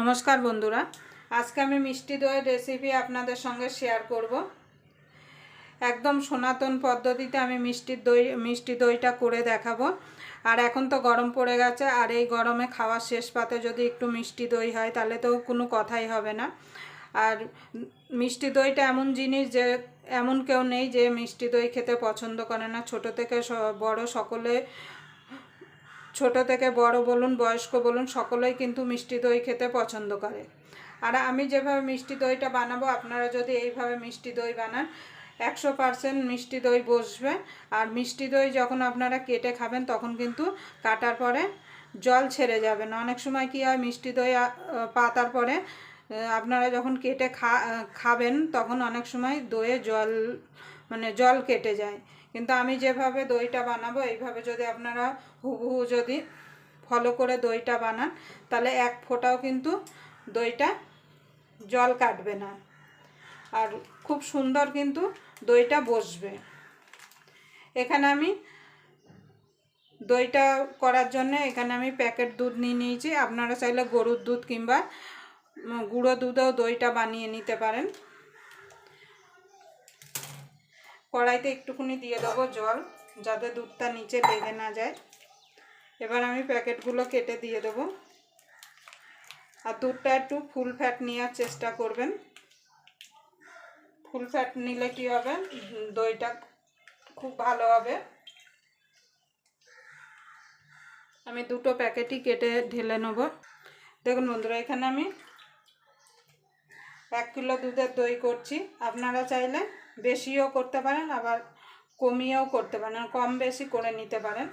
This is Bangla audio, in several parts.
নমস্কার বন্ধুরা। আজকে আমি মিষ্টি দইয়ের রেসিপি আপনাদের সঙ্গে শেয়ার করব। একদম সনাতন পদ্ধতিতে আমি মিষ্টির দই, মিষ্টি দইটা করে দেখাবো। আর এখন তো গরম পড়ে গেছে, আর এই গরমে খাওয়ার শেষ পাতে যদি একটু মিষ্টি দই হয়, তাহলে তো কোনো কথাই হবে না। আর মিষ্টি দইটা এমন জিনিস যে, এমন কেউ নেই যে মিষ্টি দই খেতে পছন্দ করে না। ছোট থেকে বড় সকলে ছোট থেকে বড় বলুন, বয়স্ক বলুন, সকলেই কিন্তু মিষ্টি দই খেতে পছন্দ করে। আর আমি যেভাবে মিষ্টি দইটা বানাবো, আপনারা যদি এইভাবে মিষ্টি দই বানান, একশো পারসেন্ট মিষ্টি দই বসবে। আর মিষ্টি দই যখন আপনারা কেটে খাবেন, তখন কিন্তু কাটার পরে জল ছেড়ে যাবে না। অনেক সময় কি হয়, মিষ্টি দই পাতার পরে আপনারা যখন কেটে খা খাবেন, তখন অনেক সময় দইয়ে জল মানে জল কেটে যায়। কিন্তু আমি যেভাবে দইটা বানাবো, এইভাবে যদি আপনারা হুবহু যদি ফলো করে দইটা বানান, তাহলে এক ফোঁটাও কিন্তু দইটা জল কাটবে না। আর খুব সুন্দর কিন্তু দইটা বসবে। এখানে আমি দইটা করার জন্য এখানে আমি প্যাকেট দুধ নিয়ে নিয়েছি। আপনারা চাইলে গরুর দুধ কিংবা গুঁড়ো দুধেও দইটা বানিয়ে নিতে পারেন। কড়াইতে একটুখানি দিয়ে দেবো জল, যাতে দুধটা নিচে লেগে না যায়। এবার আমি প্যাকেটগুলো কেটে দিয়ে দেবো। আর দুধটা একটু ফুল ফ্যাট নেওয়ার চেষ্টা করবেন। ফুল ফ্যাট নিলে কী হবে? দইটা খুব ভালো হবে। আমি দুটো প্যাকেটই কেটে ঢেলে নেব। দেখুন বন্ধুরা, এখানে আমি এক কিলো দুধের দই করছি। আপনারা চাইলে বেশিও করতে পারেন, আবার কমিয়েও করতে পারেন কম বেশি করে নিতে পারেন।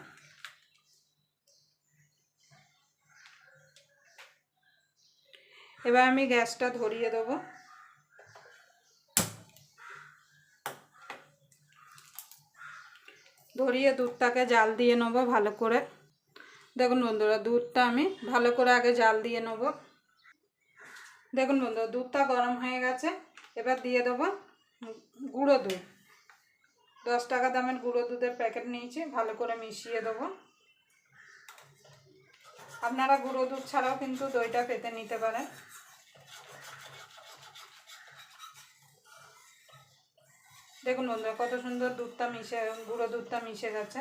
এবার আমি গ্যাসটা ধরিয়ে দেবো। ধরিয়ে দুধটাকে জাল দিয়ে নেব ভালো করে। দেখুন বন্ধুরা, দুধটা আমি ভালো করে আগে জাল দিয়ে নেব। দেখুন বন্ধুরা, দুধটা গরম হয়ে গেছে। এবার দিয়ে দেবো গুঁড়ো দুধ। দশ টাকা দামের গুঁড়ো দুধের প্যাকেট নিয়েছি, ভালো করে মিশিয়ে দেবো। আপনারা গুঁড়ো দুধ ছাড়াও কিন্তু দইটা পেতে নিতে পারেন। দেখুন বন্ধুরা, কত সুন্দর দুধটা মিশে, গুঁড়ো দুধটা মিশে গেছে।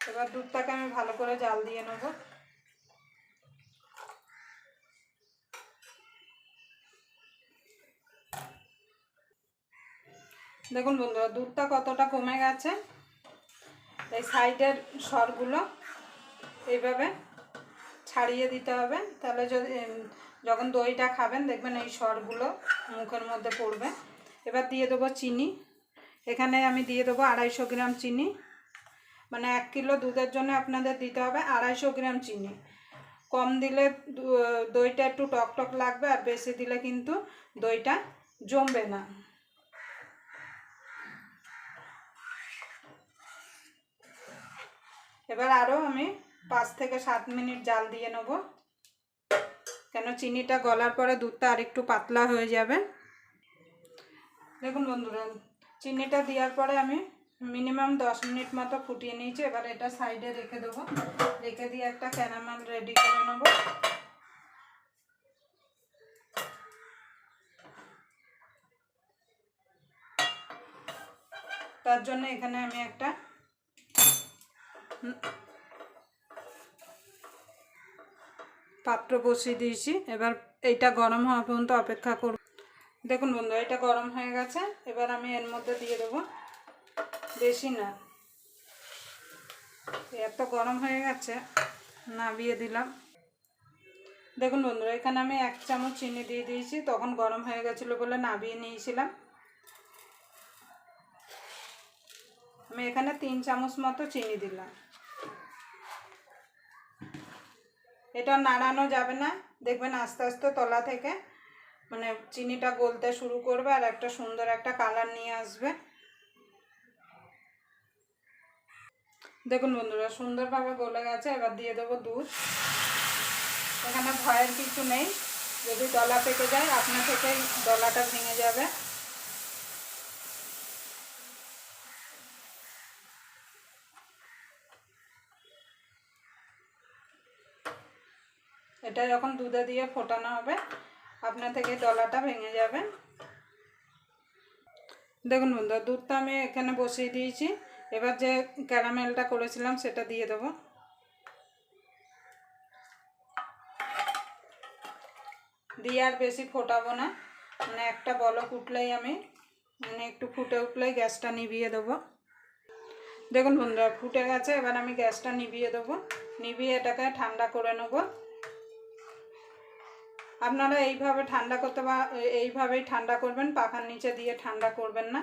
এবার দুধটাকে আমি ভালো করে জাল দিয়ে নেব। দেখুন বন্ধুরা, দুধটা কতটা কমে গেছে? এই সাইডের সরগুলো এইভাবে ছাড়িয়ে দিতে হবে। তাহলে যদি যখন দইটা খাবেন, দেখবেন এই সরগুলো মুখের মধ্যে পড়বে। এবার দিয়ে দেবো চিনি। এখানে আমি দিয়ে দেবো আড়াইশো গ্রাম চিনি। মানে এক কিলো দুধের জন্য আপনাদের দিতে হবে আড়াইশো গ্রাম চিনি। কম দিলে দইটা একটু টক টক লাগবে, আর বেশি দিলে কিন্তু দইটা জমবে না। এবার আরও আমি পাঁচ থেকে সাত মিনিট জাল দিয়ে নেব। কেন চিনিটা গলার পরে দুধটা আরেকটু পাতলা হয়ে যাবে। দেখুন বন্ধুরা, চিনিটা দেওয়ার পরে আমি মিনিমাম দশ মিনিট মতো ফুটিয়ে নিয়েছি। এবার এটা সাইডে রেখে দেবো। রেখে দিয়ে একটা ক্যারামেল রেডি করে নেব। তার জন্য এখানে আমি একটা পাত্র বসিয়ে দিয়েছি। এবার এইটা গরম হওয়া পর্যন্ত অপেক্ষা করব। দেখুন বন্ধু এটা গরম হয়ে গেছে। এবার আমি এর মধ্যে দিয়ে দেবো বেশি না। এত গরম হয়ে গেছে, নাবিয়ে দিলাম। দেখুন বন্ধুরা, এখানে আমি এক চামচ চিনি দিয়ে দিয়েছি। তখন গরম হয়ে গেছিল বলে নাবিয়ে নিয়েছিলাম। আমি এখানে তিন চামচ মতো চিনি দিলাম। এটা নাড়ানো যাবে না। দেখবেন আস্তে আস্তে তলা থেকে মানে চিনিটা গলতে শুরু করবে আর একটা সুন্দর একটা কালার নিয়ে আসবে। দেখুন বন্ধুরা, সুন্দরভাবে গলে গেছে। এবার দিয়ে দেবো দুধ। এখানে ভয়ের কিছু নেই। যদি দলা পেকে যায়, আপনা থেকেই দলাটা ভেঙে যাবে। এটা যখন দুধে দিয়ে ফোটানো হবে, আপনার থেকে ডলাটা ভেঙে যাবে। দেখুন বন্ধু দুধটা আমি এখানে বসিয়ে দিয়েছি। এবার যে ক্যারামেলটা করেছিলাম, সেটা দিয়ে দেবো। দিয়ে আর বেশি ফোটাবো না। মানে একটা বলক উঠলেই আমি মানে একটু ফুটে উঠলেই গ্যাসটা নিভিয়ে দেবো। দেখুন বন্ধুরা, ফুটে গেছে, এবার আমি গ্যাসটা নিভিয়ে দেবো। নিভিয়ে এটাকে ঠান্ডা করে নেব। আপনারা এইভাবে ঠান্ডা করতে বা, এইভাবেই ঠান্ডা করবেন, পাখার নিচে দিয়ে ঠান্ডা করবেন না।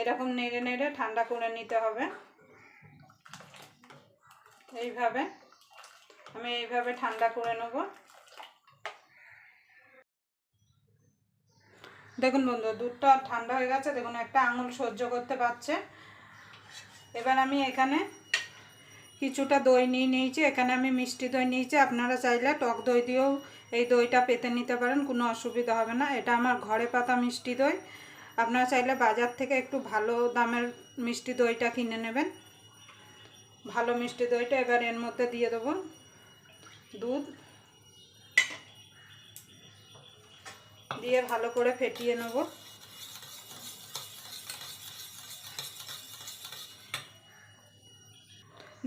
এরকম নেড়ে নেড়ে ঠান্ডা করে নিতে হবে। এইভাবে, আমি এইভাবে ঠান্ডা করে নেব। দেখুন বন্ধু, দুধটা ঠান্ডা হয়ে গেছে। দেখুন, একটা আঙুল সহ্য করতে পারছে। এবার আমি এখানে কিছুটা দই নিয়ে নিয়েছি। এখানে আমি মিষ্টি দই নিয়েছি। আপনারা চাইলে টক দই দিয়েও এই দইটা পেতে নিতে পারেন, কোনো অসুবিধা হবে না। এটা আমার ঘরে পাতা মিষ্টি দই। আপনারা চাইলে বাজার থেকে একটু ভালো দামের মিষ্টি দইটা কিনে নেবেন। ভালো মিষ্টি দইটা এবার এর মধ্যে দিয়ে দেবো। দুধ দিয়ে ভালো করে ফেটিয়ে নেব।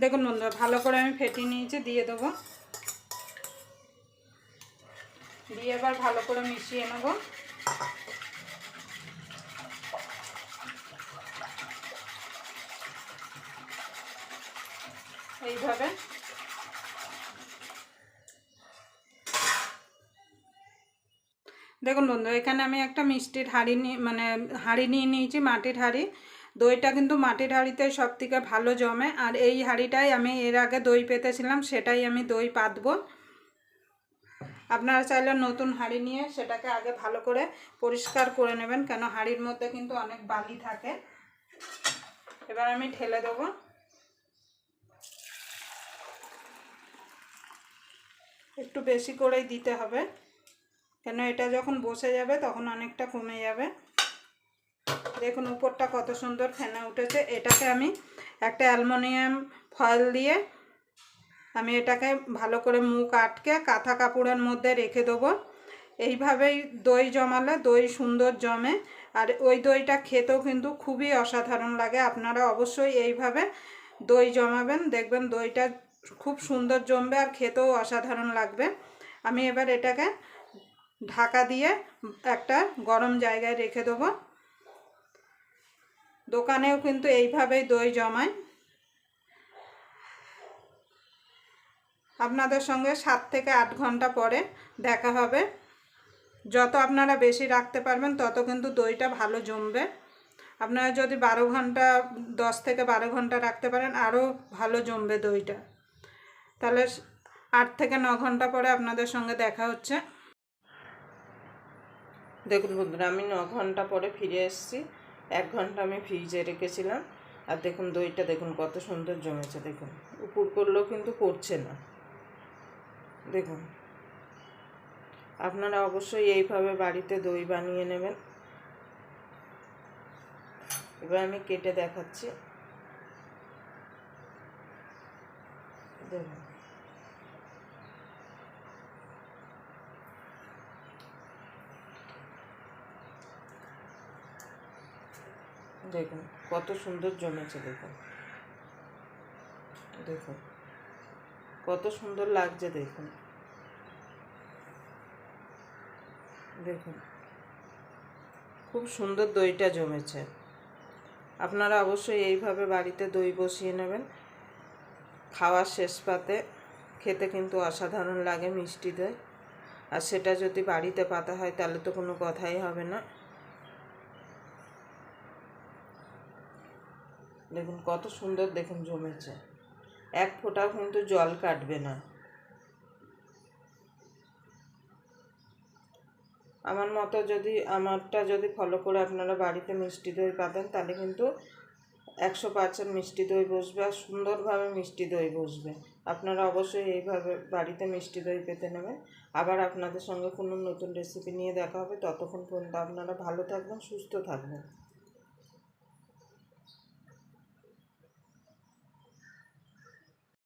দেখুন বন্ধুরা, ভালো করে আমি ফেটিয়ে নিয়েছি, দিয়ে দেবো। দিয়ে এবার ভালো করে মিশিয়ে নেব। এইভাবে। দেখুন বন্ধু, এখানে আমি একটা মিষ্টির হাঁড়ি নিয়ে মানে হাঁড়ি নিয়ে নিয়েছি, মাটির হাঁড়ি। দইটা কিন্তু মাটির হাঁড়িতে সব থেকে ভালো জমে। আর এই হাঁড়িটাই আমি এর আগে দই পেতেছিলাম, সেটাই আমি দই পাতবো। আপনারা চাইলে নতুন হাঁড়ি নিয়ে সেটাকে আগে ভালো করে পরিষ্কার করে নেবেন, কেন হাঁড়ির মধ্যে কিন্তু অনেক বালি থাকে। এবার আমি ঢেলে দেবো। একটু বেশি করেই দিতে হবে, কেন এটা যখন বসে যাবে তখন অনেকটা কমে যাবে। দেখুন উপরটা কত সুন্দর ফেনা উঠেছে। এটাকে আমি একটা অ্যালমোনিয়াম ফয়েল দিয়ে আমি এটাকে ভালো করে মুখ আটকে কাঁথা কাপড়ের মধ্যে রেখে দেবো। এইভাবেই দই জমালে, দই সুন্দর জমে। আর ওই দইটা খেতেও কিন্তু খুবই অসাধারণ লাগে। আপনারা অবশ্যই এইভাবে দই জমাবেন, দেখবেন দইটা খুব সুন্দর জমবে আর খেতেও অসাধারণ লাগবে। আমি এবার এটাকে ঢাকা দিয়ে একটা গরম জায়গায় রেখে দেবো। দোকানেও কিন্তু এইভাবেই দই জমায়। আপনাদের সঙ্গে সাত থেকে আট ঘণ্টা পরে দেখা হবে। যত আপনারা বেশি রাখতে পারবেন, তত কিন্তু দইটা ভালো জমবে। আপনারা যদি বারো ঘণ্টা, দশ থেকে বারো ঘণ্টা রাখতে পারেন, আরও ভালো জমবে দইটা। তাহলে আট থেকে ন ঘণ্টা পরে আপনাদের সঙ্গে দেখা হচ্ছে। দেখুন বন্ধুরা, আমি ন ঘণ্টা পরে ফিরে এসেছি। এক ঘণ্টা আমি ফ্রিজে রেখেছিলাম। আর দেখুন দইটা, দেখুন কত সুন্দর জমেছে, দেখুন। উপর করলেও কিন্তু পড়ছে না। দেখুন। আপনারা অবশ্যই এইভাবে বাড়িতে দই বানিয়ে নেবেন। এবার আমি কেটে দেখাচ্ছি। দেখুন। দেখুন, কত সুন্দর জমেছে, দেখুন। দেখুন। কত সুন্দর লাগছে দেখুন। দেখুন। খুব সুন্দর দইটা জমেছে। আপনারা অবশ্যই এইভাবে বাড়িতে দই বসিয়ে নেবেন। খাওয়ার শেষ পাতে খেতে কিন্তু অসাধারণ লাগে মিষ্টি দই। আর সেটা যদি বাড়িতে পাতা হয় তাহলে তো কোনো কথাই হবে না। দেখুন কত সুন্দর দেখুন জমেছে। এক ফোঁটাও কিন্তু জল কাটবে না। আমার মতো যদি, আমারটা যদি ফলো করে আপনারা বাড়িতে মিষ্টি দই পাবেন তাহলে কিন্তু একশো পার্সেন্ট মিষ্টি দই বসবে আর সুন্দরভাবে মিষ্টি দই বসবে। আপনারা অবশ্যই এইভাবে বাড়িতে মিষ্টি দই পেতে নেবেন। আবার আপনাদের সঙ্গে কোনো নতুন রেসিপি নিয়ে দেখা হবে। ততক্ষণ পর্যন্ত আপনারা ভালো থাকবেন, সুস্থ থাকবেন।